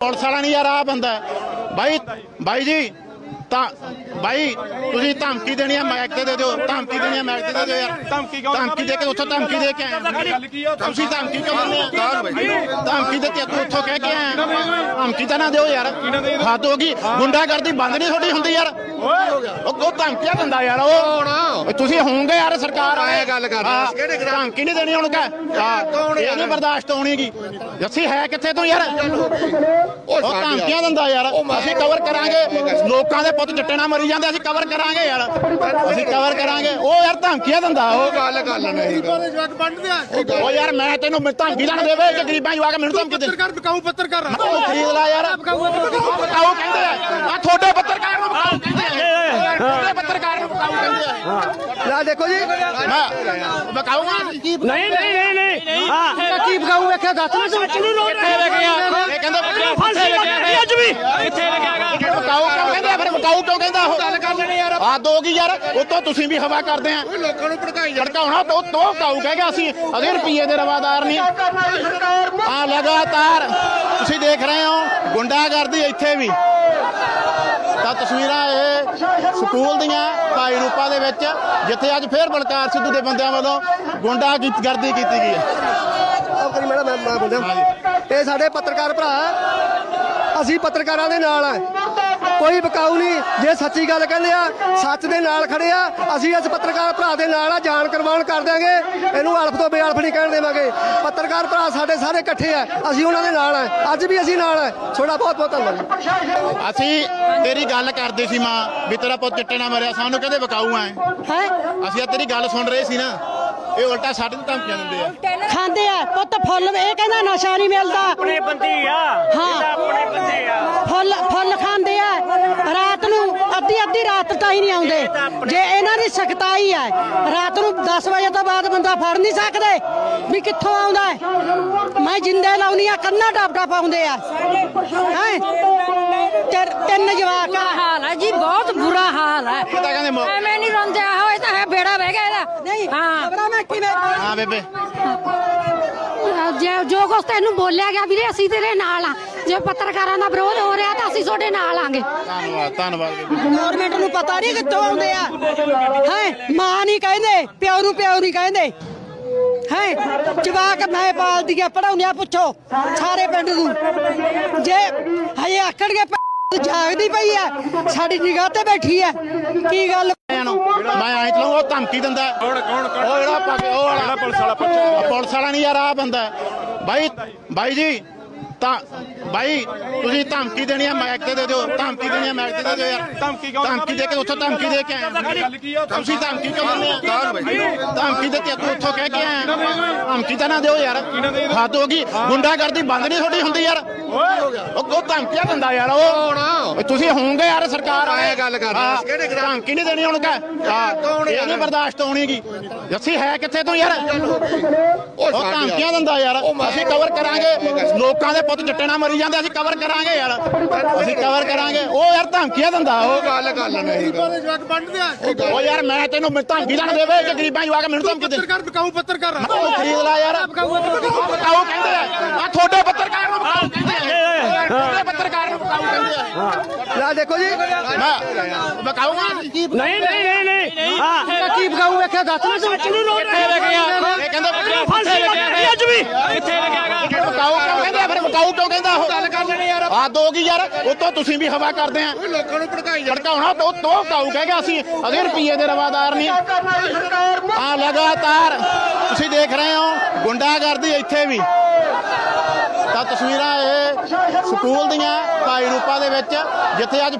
Police ਵਾਲਾ ਨਹੀਂ ਯਾਰ ਆ ਬੰਦਾ। ਬਾਈ ਬਾਈ ਜੀ ਤਾਂ ਬਾਈ ਤੁਸੀਂ ਧਮਕੀ ਦੇਣੀ ਹੈ ਮੈਕ ਤੇ ਦੇ ਦਿਓ। ਧਮਕੀ ਦੇਣੀ ਹੈ ਮੈਕ ਤੇ ਦੇ ਦਿਓ ਯਾਰ। ਧਮਕੀ ਕਿਉਂ ਧਮਕੀ ਦੇ ਕੇ ਉੱਥੋਂ ਧਮਕੀ ਦੇ ਕੇ ਆਏ ਤੁਸੀਂ ਧਮਕੀ ਕਿਉਂ ਦਿੰਦੇ ਆ? ਧਮਕੀ ਦੇ ਕੇ ਤੂੰ ਉੱਥੋਂ ਕਹਿ ਕੇ ਆਇਆ। ਧਮਕੀ ਤਾਂ ਨਾ ਦਿਓ ਯਾਰ। ਹੱਦ ਹੋ ਗਈ। ਗੁੰਡਾਗਰਦੀ ਬੰਦ ਨਹੀਂ ਤੁਹਾਡੀ ਹੁੰਦੀ ਯਾਰ। ਉਹ ਉਹ ਧਮਕੀਆਂ ਦਿੰਦਾ ਯਾਰ ਉਹ। ਤੁਸੀਂ ਹੋਵੋਗੇ ਯਾਰ ਸਰਕਾਰ ਆਏ। ਗੱਲ ਕਰ ਰਹੇ ਹਾਂ, ਸੀ, ਕਿਹੜੇ ਗ੍ਰਾਮ? ਧਮਕੀ ਨਹੀਂ ਦੇਣੀ ਹੁਣ ਕਾ ਇਹ ਨਹੀਂ ਬਰਦਾਸ਼ਤ ਹੋਣੀਗੀ ਅਸੀਂ ਹੈ ਕਿੱਥੇ ਤੋਂ ਯਾਰ? ਉਹ ਧਮਕੀਆਂ ਦਿੰਦਾ ਯਾਰ। ਅਸੀਂ ਕਵਰ ਕਰਾਂਗੇ। ਲੋਕਾਂ ਦੇ ਪੁੱਤ ਚਿੱਟੇ ਨਾਲ ਮਰੀ ਜਾਂਦੇ ਅਸੀਂ ਕਵਰ ਕਰਾਂਗੇ ਯਾਰ। ਅਸੀਂ ਕਵਰ ਕਰਾਂਗੇ। ਉਹ ਯਾਰ ਧਮਕੀਆਂ ਦਿੰਦਾ ਉਹ। ਗੱਲ ਕਰ ਲੈਣਾ ਜਵਾਕ ਉਹ ਯਾਰ ਮੈਂ ਤੈਨੂੰ ਧਮਕੀ ਲੈਣ ਦੇਵੇ ਕਿ ਗਰੀਬਾਂ ਜਵਾ ਕੇ ਮੈਨੂੰ ਧਮਕੀ ਦੇ। ਪੱਤਰਕਾਰ ਬਕਾਊ ਪੱਤਰਕਾਰ। ਉਹ ਖਰੀਦ ਲਾ ਯਾਰ। ਬਕਾਊ ਕਹਿੰਦੇ ਆ। ਆ ਤੁਹਾਡੇ ਪੱਤਰਕਾਰ ਨੂੰ ਬਕਾਊ ਕਹਿੰਦੇ ਆ ਤੁਹਾਡੇ ਪੱਤਰਕਾਰ ਨੂੰ ਬਕਾਊ ਕਹਿੰਦੇ ਆ ਲੈ ਦੇਖੋ ਜੀ। ਮੈਂ ਬਕਾਊਗਾ ਕੀ ਨਹੀਂ ਨਹੀਂ ਨਹੀਂ ਨਹੀਂ। ਹਾਂ। ਕੀ ਬਗਾਉ ਵੇਖਿਆ ਦੱਸ ਨਾ ਸੱਚ ਨੂੰ ਲੋੜ ਕਿੱਥੇ ਵਿਕਿਆ ਇਹ ਕਹਿੰਦੇ ਫਾਂਸੀ ਲੱਗੀ ਅੱਜ ਵੀ। ਕਿੱਥੇ ਲੱਗਿਆਗਾ ਬਕਾਊ ਕਿਉਂ ਕਹਿੰਦਾ? ਫਿਰ ਬਕਾਊ ਕਿਉਂ ਕਹਿੰਦਾ ਉਹ? ਗੱਲ ਕਰ ਲੈਣੀ ਯਾਰ। ਆ ਯਾਰ? ਉਤੋਂ ਤੁਸੀਂ ਵੀ ਹਵਾ ਕਰਦੇ ਆ। ਲੋਕਾਂ ਨੂੰ ਭੜਕਾਈ ਭੜਕਾਉਣਾ ਤੋ ਤੋ ਕਾਊ ਕਹਿ ਗਿਆ ਅਸੀਂ ਅਸੀਂ ਰੁਪਈਏ ਦੇ ਰਵਾਦਾਰ ਨਹੀਂ। ਆ ਲਗਾਤਾਰ। ਤੁਸੀਂ ਦੇਖ ਰਹੇ ਹੋ ਗੁੰਡਾਗਰਦੀ ਇੱਥੇ ਵੀ। ਤਾਂ ਤਸਵੀਰਾਂ ਇਹ ਸਕੂਲ ਦੀਆਂ ਭਾਈ ਰੂਪਾ ਦੇ ਵਿੱਚ, ਜਿੱਥੇ ਅੱਜ ਫੇਰ ਬਲਕਾਰ ਸਿੱਧੂ ਦੇ ਬੰਦਿਆਂ ਵੱਲੋਂ ਗੁੰਡਾ ਗਰਦੀ ਕੀਤੀ ਗਈ ਹੈ। ਆਹ ਕਰੀ ਮੈਡਮ, ਮੈਂ ਮੈਂ ਬੋਲਿਆ ਇਹ ਸਾਡੇ ਪੱਤਰਕਾਰ ਭਰਾ, ਅਸੀਂ ਪੱਤਰਕਾਰਾਂ ਦੇ ਨਾਲ ਆ। ਕੋਈ ਬਕਾਊ ਨਹੀਂ। ਜੇ ਸੱਚੀ ਗੱਲ ਕਹਿੰਦੇ ਆ ਸੱਚ ਦੇ ਨਾਲ ਖੜੇ ਆ ਅਸੀਂ ਇਸ ਪੱਤਰਕਾਰ ਭਰਾ ਦੇ ਨਾਲ ਆ ਜਾਨ ਕੁਰਬਾਨ ਕਰ ਦਿਆਂਗੇ। ਇਹਨੂੰ ਅਲਫ ਤੋਂ ਬੇਅਲਫ ਨਹੀਂ ਕਹਿਣ ਦੇਵਾਂਗੇ। ਪੱਤਰਕਾਰ ਭਰਾ ਸਾਡੇ ਸਾਰੇ ਇਕੱਠੇ ਆ ਅਸੀਂ ਉਹਨਾਂ ਦੇ ਨਾਲ ਆ। ਅੱਜ ਵੀ ਅਸੀਂ ਨਾਲ ਆ। ਤੁਹਾਡਾ ਬਹੁਤ ਬਹੁਤ ਧੰਨਵਾਦ। ਅਸੀਂ ਤੇਰੀ ਗੱਲ ਕਰਦੇ ਸੀ ਮਾਂ ਵੀ ਤੇਰਾ ਪੁੱਤ ਚਿੱਟੇ ਨਾਲ ਮਰਿਆ ਸਾਨੂੰ ਕਹਿੰਦੇ ਬਕਾਊ ਐ ਹੈ? ਅਸੀਂ ਆ ਤੇਰੀ ਗੱਲ ਸੁਣ ਰਹੇ ਸੀ ਨਾ ਇਹ ਉਲਟਾ ਸਾਡੇ ਨੂੰ ਧਮਕੀਆਂ ਦਿੰਦੇ ਆ। ਖਾਂਦੇ ਆ। ਪੁੱਤ ਫੁੱਲ ਇਹ ਕਹਿੰਦਾ ਨਸ਼ਾ ਨਹੀਂ ਮਿਲਦਾ। ਆਪਣੇ ਬੰਦੀ ਆ। ਹਾਂ। ਇਹਦਾ ਆਪਣੇ ਬੰਦੇ ਆ। ਫੁੱਲ ਫੁੱਲ ਖਾਂਦੇ ਆ ਰਾਤ ਨੂੰ ਰਾਤ ਤਾਈ ਨਹੀਂ ਆਉਂਦੇ। ਜੇ ਇਹਨਾਂ ਦੀ ਸਖਤਾਈ ਹੈ ਰਾਤ ਨੂੰ 10 ਵਜੇ ਤੋਂ ਬਾਅਦ ਬੰਦਾ ਫੜ ਨਹੀਂ ਸਕਦੇ ਵੀ ਕਿੱਥੋਂ ਆਉਂਦਾ ਹੈ। ਮੈਂ ਜਿੰਦੇ ਲਾਉਣੀ ਆ ਕੰਨਾ ਟਾਪ ਟਾਪ ਆਉਂਦੇ ਆ। ਹੈ? ਤਿੰਨ ਜਵਾਕ ਆ। ਹਾਲ ਹੈ ਜੀ ਬਹੁਤ ਬੁਰਾ ਹਾਲ ਹੈ। ਇਹ ਤਾਂ ਕਹਿੰਦੇ ਮੌ- ਐਵੇਂ ਨਹੀਂ ਰੋਂਦੇ ਆ ਹੋਏ ਤਾਂ ਹੈ ਬੇੜਾ ਬਹਿ ਗਿਆ ਇਹਦਾ। ਨਹੀਂ ਹਾਂ। ਖਬਰਾਂ ਮੈਂ ਕਿਵੇਂ ਹਾਂ ਬੇਬੇ। ਜੇ ਜੋ ਕੁਛ ਤੈਨੂੰ ਬੋਲਿਆ ਗਿਆ ਵੀਰੇ ਅਸੀਂ ਤੇਰੇ ਨਾਲ ਆ। ਜੇ ਪੱਤਰਕਾਰਾਂ ਦਾ ਵਿਰੋਧ ਹੋ ਰਿਹਾ ਤਾਂ ਅਸੀਂ ਤੁਹਾਡੇ ਨਾਲ ਆਂਗੇ। ਧੰਨਵਾਦ ਧੰਨਵਾਦ। ਬੇਬੇ ਗਵਰਨਮੈਂਟ ਨੂੰ ਪਤਾ ਨਹੀਂ ਕਿੱਥੋਂ ਆਉਂਦੇ ਆ। ਹੈ ਮਾਂ ਨਹੀਂ ਕਹਿੰਦੇ ਪਿਓ ਨੂੰ ਪਿਓ ਨਹੀਂ ਕਹਿੰਦੇ। ਹੈ ਜਵਾਕ ਮੈਂ ਪਾਲਦੀ ਆ ਪੜਾਉਂਦਿਆ ਪੁੱਛੋ ਸਾਰੇ ਪਿੰਡ ਨੂੰ। ਜੇ ਹਜੇ ਆਕੜਗੇ ਜਾਗਦੀ ਪਈ ਐ ਸਾਡੀ ਨਿਗਾਹ ਤੇ ਬੈਠੀ ਐ ਕੀ ਗੱਲ? ਮੈਂ ਐਂ ਚਲਾਉਂ ਉਹ ਧਮਕੀ ਦਿੰਦਾ। ਹੈ। ਕੌਣ ਕੌਣ? ਉਹ ਜਿਹੜਾ ਪਾ ਕੇ ਉਹ ਵਾਲਾ ਪੁਲਿਸ ਵਾਲਾ ਆ ਪੁਲਿਸ ਵਾਲਾ ਨਹੀਂ ਯਾਰ ਆ ਬੰਦਾ। ਬਾਈ ਬਾਈ ਜੀ ਤਾਂ ਬਾਈ ਤੁਸੀਂ ਧਮਕੀ ਦੇਣੀ ਹੈ ਮੈਕ ਤੇ ਦੇ ਦਿਓ। ਧਮਕੀ ਦੇਣੀ ਹੈ ਮੈਕ ਤੇ ਦੇ ਦਿਓ ਯਾਰ। ਧਮਕੀ ਕਿਉਂ ਧਮਕੀ ਦੇ ਕੇ ਉੱਥੋਂ ਧਮਕੀ ਦੇ ਕੇ ਆਏ ਤੁਸੀਂ ਧਮਕੀ ਕਿਉਂ ਦਿੰਦੇ ਆ? ਧਮਕੀ ਦੇ ਕੇ ਤੂੰ ਉੱਥੋਂ ਕਹਿ ਕੇ ਆਇਆ। ਧਮਕੀ ਤਾਂ ਨਾ ਦਿਓ ਯਾਰ। ਹੱਦ ਹੋ ਗਈ। ਗੁੰਡਾਗਰਦੀ ਬੰਦ ਨਹੀਂ ਤੁਹਾਡੀ ਹੁੰਦੀ ਯਾਰ। ਉਹ ਉਹ ਧਮਕੀਆਂ ਦਿੰਦਾ ਯਾਰ ਉਹ। ਤੁਸੀਂ ਹੋਵੋਗੇ ਯਾਰ ਸਰਕਾਰ ਆਏ ਗੱਲ ਕਰ ਰਹੇ। ਸੀ, ਕਿਹੜੇ ਗ੍ਰਾਮ? ਧਮਕੀ ਨਹੀਂ ਦੇਣੀ ਹੁਣ ਕਾ ਇਹ ਨਹੀਂ ਬਰਦਾਸ਼ਤ ਹੋਣੀਗੀ। ਅਸੀਂ ਹੈ ਕਿੱਥੇ ਤੋਂ ਯਾਰ? ਉਹ ਧਮਕੀਆਂ ਦਿੰਦਾ ਯਾਰ। ਅਸੀਂ ਕਵਰ ਕਰਾਂਗੇ। ਲੋਕਾਂ ਦੇ ਪੁੱਤ ਚਿੱਟੇ ਨਾਲ ਮਰੀ ਜਾਂਦੇ ਅਸੀਂ ਕਵਰ ਕਰਾਂਗੇ ਯਾਰ। ਅਸੀਂ ਕਵਰ ਕਰਾਂਗੇ। ਉਹ ਯਾਰ ਧਮਕੀਆਂ ਦਿੰਦਾ ਉਹ। ਗੱਲ ਕਰ ਲੈਣਾ ਜਵਾਕ ਆ। ਉਹ ਯਾਰ ਮੈਂ ਤੈਨੂੰ ਧਮਕੀ ਲੈਣ ਦੇਵੇ ਕਿ ਗਰੀਬਾਂ ਜਵਾ ਕੇ ਮੈਨੂੰ ਧਮਕੀ ਦੇ। ਪੱਤਰਕਾਰ ਬਕਾਊ ਪੱਤਰਕਾਰ ਉਹ ਖਰੀਦ ਲਾ ਯਾਰ। ਬਕਾਊ ਕਹਿੰਦੇ ਆ। ਆ ਤੁਹਾਡੇ ਪੱਤਰਕਾਰ ਨੂੰ ਬਕਾਊ ਕਹਿੰਦੇ ਆ। ਤੁਹਾਡੇ ਪੱਤਰਕਾਰ ਨੂੰ ਬਕਾਊ ਕਹਿੰਦੇ ਆ। ਲੈ ਦੇਖੋ ਜੀ। ਮੈਂ ਬਕਾਊਗਾ? ਨਹੀਂ ਨਹੀਂ ਨਹੀਂ ਨਹੀਂ। ਹਾਂ। ਕੀ ਬਗਾਉ ਵੇਖਿਆ ਦੱਸ ਨਾ। ਸੱਚ ਨੂੰ ਲੋੜ ਕਿੱਥੇ ਵਿਕਿਆ ਇਹ ਕਹਿੰਦੇ ਫਾਂਸੀ ਲੱਗੀ ਅੱਜ ਵੀ ਕਿੱਥੇ ਲੱਗਿਆਗਾ ਬਕਾਊ ਕਿਉਂ ਕਹਿੰਦਾ ਫਿਰ ਬਕਾਊ ਕਿਉਂ ਕਹਿੰਦਾ ਉਹ ਗੱਲ ਯਾਰ ਆ ਦੋਗੀ ਯਾਰ ਉਤੋਂ ਤੁਸੀਂ ਵੀ ਹਵਾ ਕਰਦੇ ਆ। ਲੋਕਾਂ ਨੂੰ ਭੜਕਾਈ ਭੜਕਾਉਣਾ ਤੋ ਤੋ ਕਹਿ ਗਿਆ ਅਸੀਂ ਅਸੀਂ ਰੁਪਈਏ ਦੇ ਰਵਾਦਾਰ ਨਹੀਂ। ਆ ਲਗਾਤਾਰ ਤੁਸੀਂ ਦੇਖ ਰਹੇ ਹੋ ਗੁੰਡਾਗਰਦੀ ਇੱਥੇ ਵੀ। ਤਾਂ ਤਸਵੀਰਾਂ ਇਹ ਸਕੂਲ ਦੀਆਂ ਭਾਈ ਰੂਪਾ ਦੇ ਵਿੱਚ ਜਿੱਥੇ ਅੱਜ